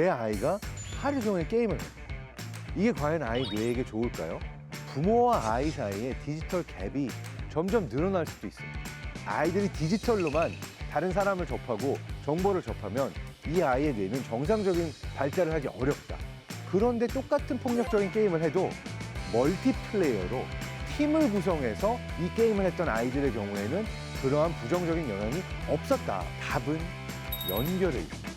내 아이가 하루 종일 게임을 해. 이게 과연 아이 뇌에게 좋을까요? 부모와 아이 사이에 디지털 갭이 점점 늘어날 수도 있습니다. 아이들이 디지털로만 다른 사람을 접하고 정보를 접하면 이 아이의 뇌는 정상적인 발달을 하기 어렵다. 그런데 똑같은 폭력적인 게임을 해도 멀티플레이어로 팀을 구성해서 이 게임을 했던 아이들의 경우에는 그러한 부정적인 영향이 없었다. 답은 연결에 있습니다.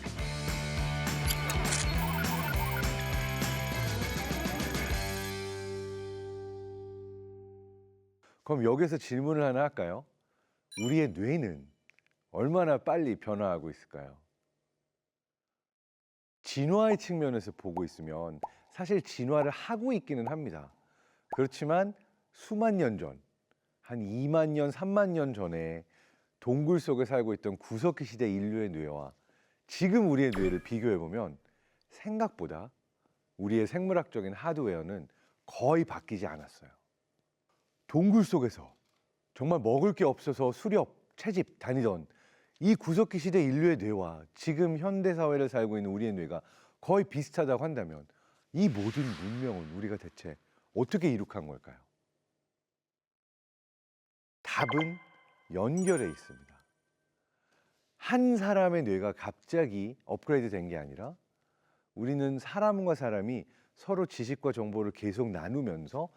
그럼 여기서 질문을 하나 할까요? 우리의 뇌는 얼마나 빨리 변화하고 있을까요? 진화의 측면에서 보고 있으면 사실 진화를 하고 있기는 합니다. 그렇지만 수만 년 전, 한 2만 년, 3만 년 전에 동굴 속에 살고 있던 구석기 시대 인류의 뇌와 지금 우리의 뇌를 비교해 보면 생각보다 우리의 생물학적인 하드웨어는 거의 바뀌지 않았어요. 동굴 속에서 정말 먹을 게 없어서 수렵, 채집 다니던 이 구석기 시대 인류의 뇌와 지금 현대 사회를 살고 있는 우리의 뇌가 거의 비슷하다고 한다면 이 모든 문명은 우리가 대체 어떻게 이룩한 걸까요? 답은 연결에 있습니다. 한 사람의 뇌가 갑자기 업그레이드 된 게 아니라 우리는 사람과 사람이 서로 지식과 정보를 계속 나누면서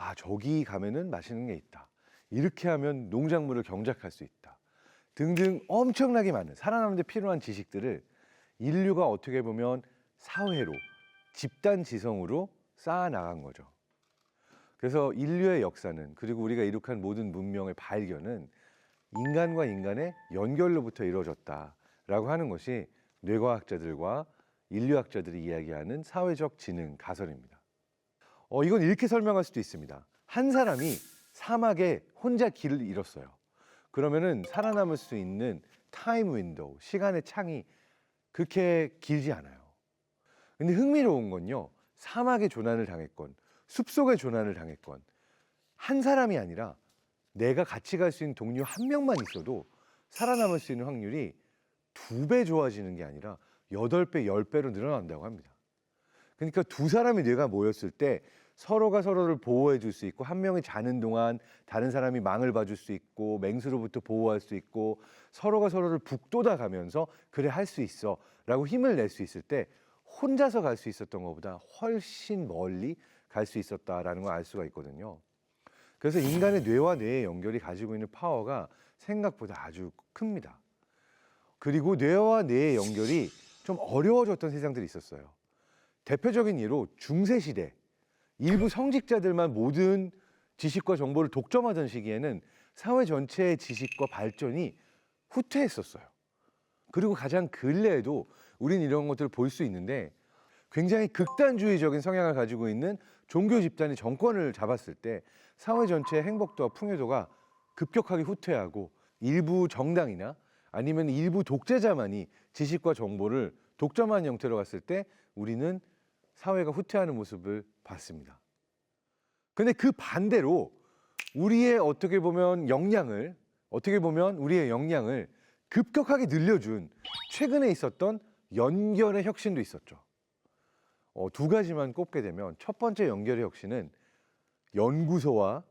아, 저기 가면은 맛있는 게 있다. 이렇게 하면 농작물을 경작할 수 있다. 등등 엄청나게 많은 살아남는 데 필요한 지식들을 인류가 어떻게 보면 사회로 집단 지성으로 쌓아 나간 거죠. 그래서 인류의 역사는 그리고 우리가 이룩한 모든 문명의 발견은 인간과 인간의 연결로부터 이루어졌다라고 하는 것이 뇌과학자들과 인류학자들이 이야기하는 사회적 지능 가설입니다. 어, 이건 이렇게 설명할 수도 있습니다. 한 사람이 사막에 혼자 길을 잃었어요. 그러면은 살아남을 수 있는 타임 윈도우, 시간의 창이 그렇게 길지 않아요. 근데 흥미로운 건요. 사막에 조난을 당했건 숲속에 조난을 당했건 한 사람이 아니라 내가 같이 갈 수 있는 동료 한 명만 있어도 살아남을 수 있는 확률이 두 배 좋아지는 게 아니라 여덟 배, 열 배로 늘어난다고 합니다. 그러니까 두 사람의 뇌가 모였을 때 서로가 서로를 보호해 줄 수 있고 한 명이 자는 동안 다른 사람이 망을 봐줄 수 있고 맹수로부터 보호할 수 있고 서로가 서로를 북돋아 가면서 그래 할 수 있어 라고 힘을 낼 수 있을 때 혼자서 갈 수 있었던 것보다 훨씬 멀리 갈 수 있었다라는 걸 알 수가 있거든요. 그래서 인간의 뇌와 뇌의 연결이 가지고 있는 파워가 생각보다 아주 큽니다. 그리고 뇌와 뇌의 연결이 좀 어려워졌던 세상들이 있었어요. 대표적인 예로 중세 시대 일부 성직자들만 모든 지식과 정보를 독점하던 시기에는 사회 전체의 지식과 발전이 후퇴했었어요. 그리고 가장 근래에도 우린 이런 것들을 볼 수 있는데 굉장히 극단주의적인 성향을 가지고 있는 종교 집단이 정권을 잡았을 때 사회 전체의 행복도와 풍요도가 급격하게 후퇴하고 일부 정당이나 아니면 일부 독재자만이 지식과 정보를 독점하는 형태로 갔을 때 우리는 사회가 후퇴하는 모습을 봤습니다. 근데 그 반대로 우리의 어떻게 보면 역량을 어떻게 보면 우리의 역량을 급격하게 늘려준 최근에 있었던 연결의 혁신도 있었죠. 어, 두 가지만 꼽게 되면 첫 번째 연결의 혁신은 연구소와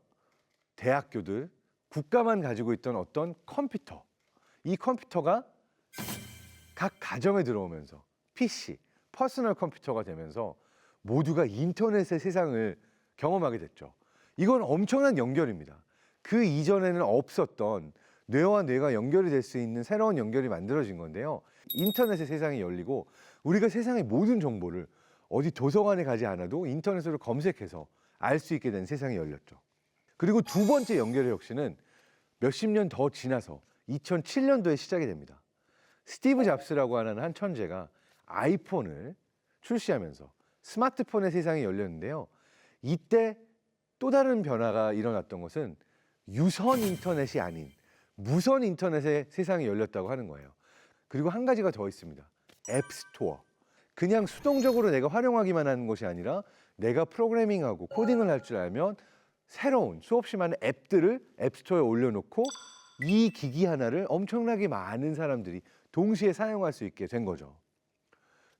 대학교들, 국가만 가지고 있던 어떤 컴퓨터. 이 컴퓨터가 각 가정에 들어오면서 PC, 퍼스널 컴퓨터가 되면서 모두가 인터넷의 세상을 경험하게 됐죠. 이건 엄청난 연결입니다. 그 이전에는 없었던 뇌와 뇌가 연결이 될 수 있는 새로운 연결이 만들어진 건데요. 인터넷의 세상이 열리고 우리가 세상의 모든 정보를 어디 도서관에 가지 않아도 인터넷으로 검색해서 알 수 있게 된 세상이 열렸죠. 그리고 두 번째 연결의 혁신은 몇십 년 더 지나서 2007년도에 시작이 됩니다. 스티브 잡스라고 하는 한 천재가 아이폰을 출시하면서 스마트폰의 세상이 열렸는데요. 이때 또 다른 변화가 일어났던 것은 유선 인터넷이 아닌 무선 인터넷의 세상이 열렸다고 하는 거예요. 그리고 한 가지가 더 있습니다. 앱스토어. 그냥 수동적으로 내가 활용하기만 하는 것이 아니라 내가 프로그래밍하고 코딩을 할 줄 알면 새로운 수없이 많은 앱들을 앱스토어에 올려놓고 이 기기 하나를 엄청나게 많은 사람들이 동시에 사용할 수 있게 된 거죠.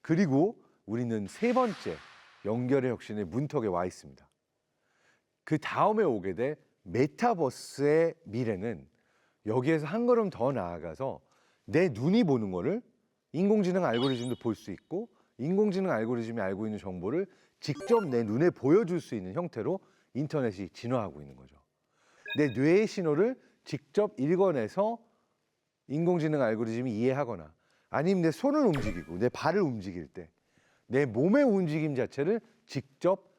그리고 우리는 세 번째 연결의 혁신의 문턱에 와 있습니다. 그 다음에 오게 될 메타버스의 미래는 여기에서 한 걸음 더 나아가서 내 눈이 보는 거를 인공지능 알고리즘도 볼 수 있고 인공지능 알고리즘이 알고 있는 정보를 직접 내 눈에 보여줄 수 있는 형태로 인터넷이 진화하고 있는 거죠. 내 뇌의 신호를 직접 읽어내서 인공지능 알고리즘이 이해하거나 아니면 내 손을 움직이고 내 발을 움직일 때 내 몸의 움직임 자체를 직접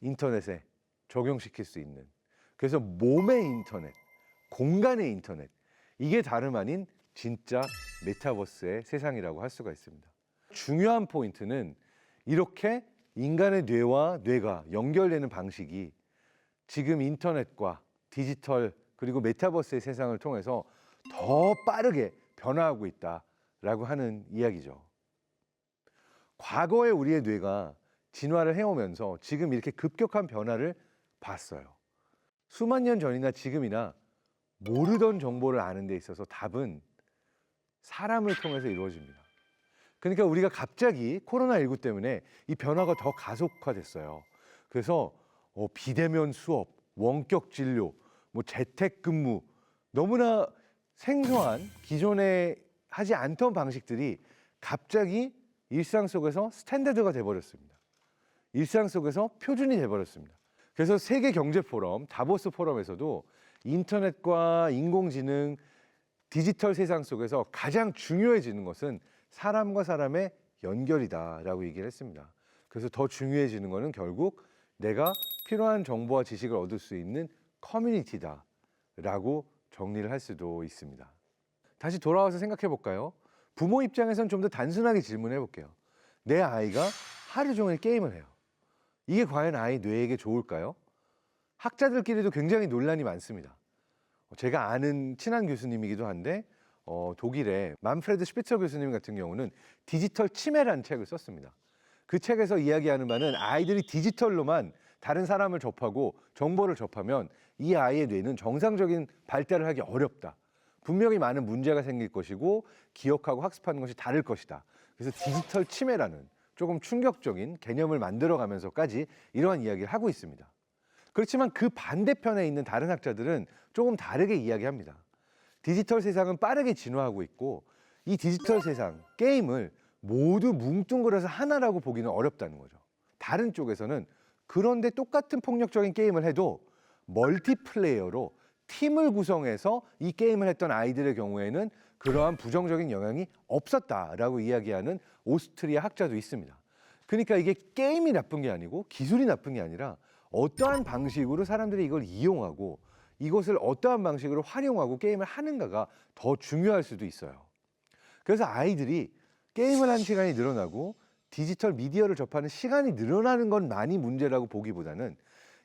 인터넷에 적용시킬 수 있는 그래서 몸의 인터넷, 공간의 인터넷 이게 다름 아닌 진짜 메타버스의 세상이라고 할 수가 있습니다. 중요한 포인트는 이렇게 인간의 뇌와 뇌가 연결되는 방식이 지금 인터넷과 디지털 그리고 메타버스의 세상을 통해서 더 빠르게 변화하고 있다 라고 하는 이야기죠. 과거에 우리의 뇌가 진화를 해오면서 지금 이렇게 급격한 변화를 봤어요. 수만 년 전이나 지금이나 모르던 정보를 아는 데 있어서 답은 사람을 통해서 이루어집니다. 그러니까 우리가 갑자기 코로나19 때문에 이 변화가 더 가속화됐어요. 그래서 어, 비대면 수업, 원격 진료, 뭐 재택 근무 너무나 생소한 기존에 하지 않던 방식들이 갑자기 일상 속에서 스탠다드가 돼버렸습니다. 일상 속에서 표준이 돼버렸습니다. 그래서 세계 경제 포럼 다보스 포럼에서도 인터넷과 인공지능 디지털 세상 속에서 가장 중요해지는 것은 사람과 사람의 연결이다라고 얘기를 했습니다. 그래서 더 중요해지는 것은 결국 내가 필요한 정보와 지식을 얻을 수 있는 커뮤니티다라고 정리를 할 수도 있습니다. 다시 돌아와서 생각해 볼까요? 부모 입장에선 좀 더 단순하게 질문해 볼게요. 내 아이가 하루 종일 게임을 해요. 이게 과연 아이 뇌에게 좋을까요? 학자들끼리도 굉장히 논란이 많습니다. 제가 아는 친한 교수님이기도 한데 어, 독일의 만프레드 슈피처 교수님 같은 경우는 디지털 치매라는 책을 썼습니다. 그 책에서 이야기하는 바는 아이들이 디지털로만 다른 사람을 접하고 정보를 접하면 이 아이의 뇌는 정상적인 발달을 하기 어렵다. 분명히 많은 문제가 생길 것이고 기억하고 학습하는 것이 다를 것이다. 그래서 디지털 치매라는 조금 충격적인 개념을 만들어가면서까지 이러한 이야기를 하고 있습니다. 그렇지만 그 반대편에 있는 다른 학자들은 조금 다르게 이야기합니다. 디지털 세상은 빠르게 진화하고 있고 이 디지털 세상 게임을 모두 뭉뚱그려서 하나라고 보기는 어렵다는 거죠. 다른 쪽에서는 그런데 똑같은 폭력적인 게임을 해도 멀티플레이어로 팀을 구성해서 이 게임을 했던 아이들의 경우에는 그러한 부정적인 영향이 없었다라고 이야기하는 오스트리아 학자도 있습니다. 그러니까 이게 게임이 나쁜 게 아니고 기술이 나쁜 게 아니라 어떠한 방식으로 사람들이 이걸 이용하고 이것을 어떠한 방식으로 활용하고 게임을 하는가가 더 중요할 수도 있어요. 그래서 아이들이 게임을 하는 시간이 늘어나고 디지털 미디어를 접하는 시간이 늘어나는 건 많이 문제라고 보기보다는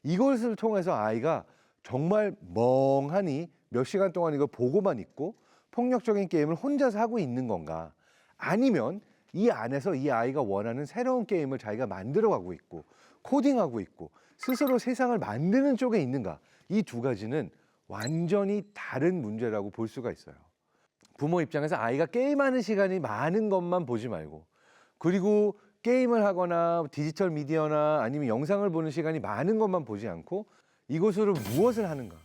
이것을 통해서 아이가 정말 멍하니 몇 시간 동안 이걸 보고만 있고 폭력적인 게임을 혼자서 하고 있는 건가 아니면 이 안에서 이 아이가 원하는 새로운 게임을 자기가 만들어가고 있고 코딩하고 있고 스스로 세상을 만드는 쪽에 있는가 이 두 가지는 완전히 다른 문제라고 볼 수가 있어요. 부모 입장에서 아이가 게임하는 시간이 많은 것만 보지 말고 그리고 게임을 하거나 디지털 미디어나 아니면 영상을 보는 시간이 많은 것만 보지 않고 이것으로 무엇을 하는가,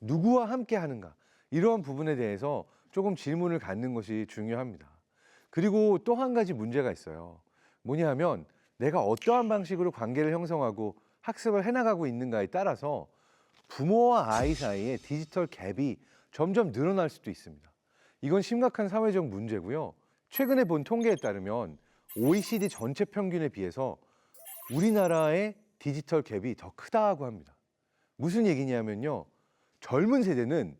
누구와 함께 하는가 이러한 부분에 대해서 조금 질문을 갖는 것이 중요합니다. 그리고 또 한 가지 문제가 있어요. 뭐냐 하면 내가 어떠한 방식으로 관계를 형성하고 학습을 해나가고 있는가에 따라서 부모와 아이 사이에 디지털 갭이 점점 늘어날 수도 있습니다. 이건 심각한 사회적 문제고요. 최근에 본 통계에 따르면 OECD 전체 평균에 비해서 우리나라의 디지털 갭이 더 크다고 합니다. 무슨 얘기냐면요. 젊은 세대는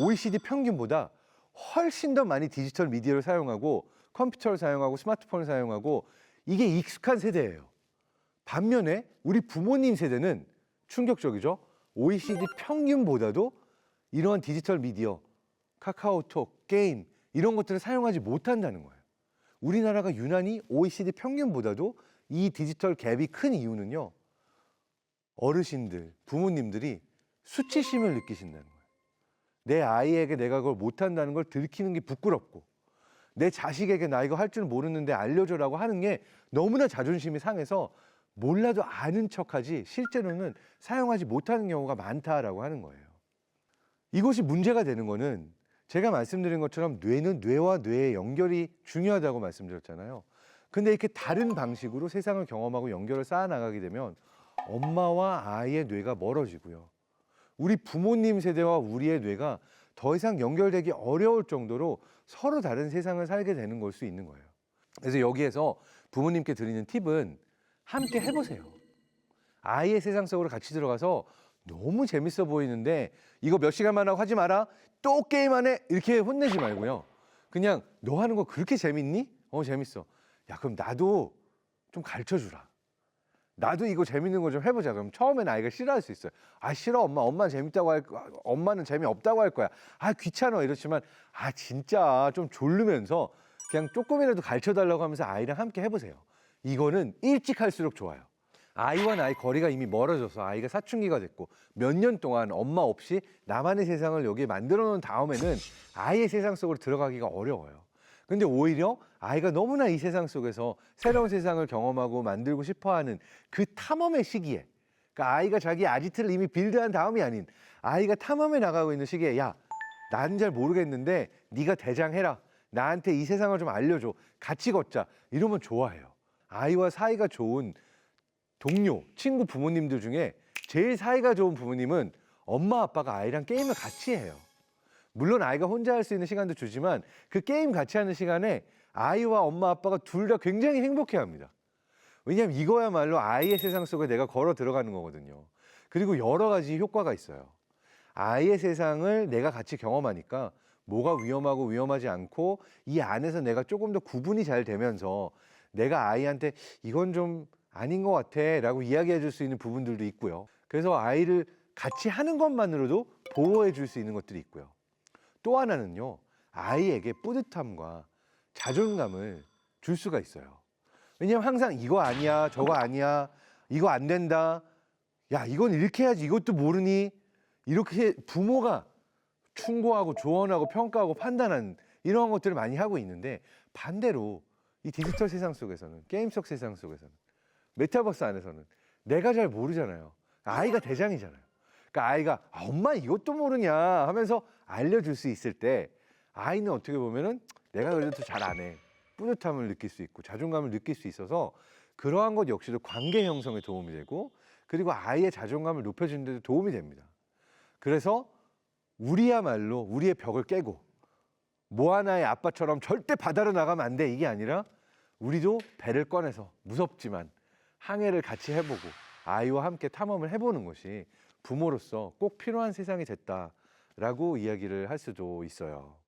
OECD 평균보다 훨씬 더 많이 디지털 미디어를 사용하고 컴퓨터를 사용하고 스마트폰을 사용하고 이게 익숙한 세대예요. 반면에 우리 부모님 세대는 충격적이죠. OECD 평균보다도 이러한 디지털 미디어, 카카오톡, 게임 이런 것들을 사용하지 못한다는 거예요. 우리나라가 유난히 OECD 평균보다도 이 디지털 갭이 큰 이유는요. 어르신들, 부모님들이 수치심을 느끼신다는 거예요. 내 아이에게 내가 그걸 못한다는 걸 들키는 게 부끄럽고 내 자식에게 나 이거 할 줄 모르는데 알려줘라고 하는 게 너무나 자존심이 상해서 몰라도 아는 척하지 실제로는 사용하지 못하는 경우가 많다라고 하는 거예요. 이것이 문제가 되는 거는 제가 말씀드린 것처럼 뇌는 뇌와 뇌의 연결이 중요하다고 말씀드렸잖아요. 근데 이렇게 다른 방식으로 세상을 경험하고 연결을 쌓아 나가게 되면 엄마와 아이의 뇌가 멀어지고요. 우리 부모님 세대와 우리의 뇌가 더 이상 연결되기 어려울 정도로 서로 다른 세상을 살게 되는 걸 수 있는 거예요. 그래서 여기에서 부모님께 드리는 팁은 함께 해보세요. 아이의 세상 속으로 같이 들어가서 너무 재밌어 보이는데 이거 몇 시간만 하고 하지 마라. 또 게임하네. 이렇게 혼내지 말고요. 그냥 너 하는 거 그렇게 재밌니? 어 재밌어. 야 그럼 나도 좀 가르쳐 주라. 나도 이거 재밌는 거 좀 해보자. 그럼 처음엔 아이가 싫어할 수 있어요. 아 싫어 엄마 엄마 재밌다고 할 거, 엄마는 재미 없다고 할 거야. 아 귀찮아 이렇지만 아 진짜 좀 졸르면서 그냥 조금이라도 가르쳐 달라고 하면서 아이랑 함께 해보세요. 이거는 일찍 할수록 좋아요. 아이와 나의 거리가 이미 멀어져서 아이가 사춘기가 됐고 몇 년 동안 엄마 없이 나만의 세상을 여기에 만들어 놓은 다음에는 아이의 세상 속으로 들어가기가 어려워요. 근데 오히려 아이가 너무나 이 세상 속에서 새로운 세상을 경험하고 만들고 싶어 하는 그 탐험의 시기에 그러니까 아이가 자기 아지트를 이미 빌드한 다음이 아닌 아이가 탐험에 나가고 있는 시기에 야, 난 잘 모르겠는데 네가 대장해라. 나한테 이 세상을 좀 알려줘. 같이 걷자. 이러면 좋아해요. 아이와 사이가 좋은 동료, 친구, 부모님들 중에 제일 사이가 좋은 부모님은 엄마 아빠가 아이랑 게임을 같이 해요. 물론 아이가 혼자 할 수 있는 시간도 주지만 그 게임 같이 하는 시간에 아이와 엄마 아빠가 둘 다 굉장히 행복해 합니다. 왜냐하면 이거야말로 아이의 세상 속에 내가 걸어 들어가는 거거든요. 그리고 여러 가지 효과가 있어요. 아이의 세상을 내가 같이 경험하니까 뭐가 위험하고 위험하지 않고 이 안에서 내가 조금 더 구분이 잘 되면서 내가 아이한테 이건 좀 아닌 것 같아 라고 이야기해 줄 수 있는 부분들도 있고요. 그래서 아이를 같이 하는 것만으로도 보호해 줄 수 있는 것들이 있고요. 또 하나는요, 아이에게 뿌듯함과 자존감을 줄 수가 있어요. 왜냐면 항상 이거 아니야, 저거 아니야, 이거 안 된다, 야, 이건 이렇게 해야지, 이것도 모르니? 이렇게 부모가 충고하고 조언하고 평가하고 판단하는 이러한 것들을 많이 하고 있는데 반대로 이 디지털 세상 속에서는, 게임 속 세상 속에서는, 메타버스 안에서는 내가 잘 모르잖아요. 아이가 대장이잖아요. 그러니까 아이가 아, 엄마 이것도 모르냐 하면서 알려줄 수 있을 때 아이는 어떻게 보면은 내가 그래도 잘 안 해. 뿌듯함을 느낄 수 있고 자존감을 느낄 수 있어서 그러한 것 역시도 관계 형성에 도움이 되고 그리고 아이의 자존감을 높여주는 데도 도움이 됩니다. 그래서 우리야말로 우리의 벽을 깨고 모아나의 아빠처럼 절대 바다로 나가면 안 돼 이게 아니라 우리도 배를 꺼내서 무섭지만 항해를 같이 해보고 아이와 함께 탐험을 해보는 것이 부모로서 꼭 필요한 세상이 됐다 라고 이야기를 할 수도 있어요.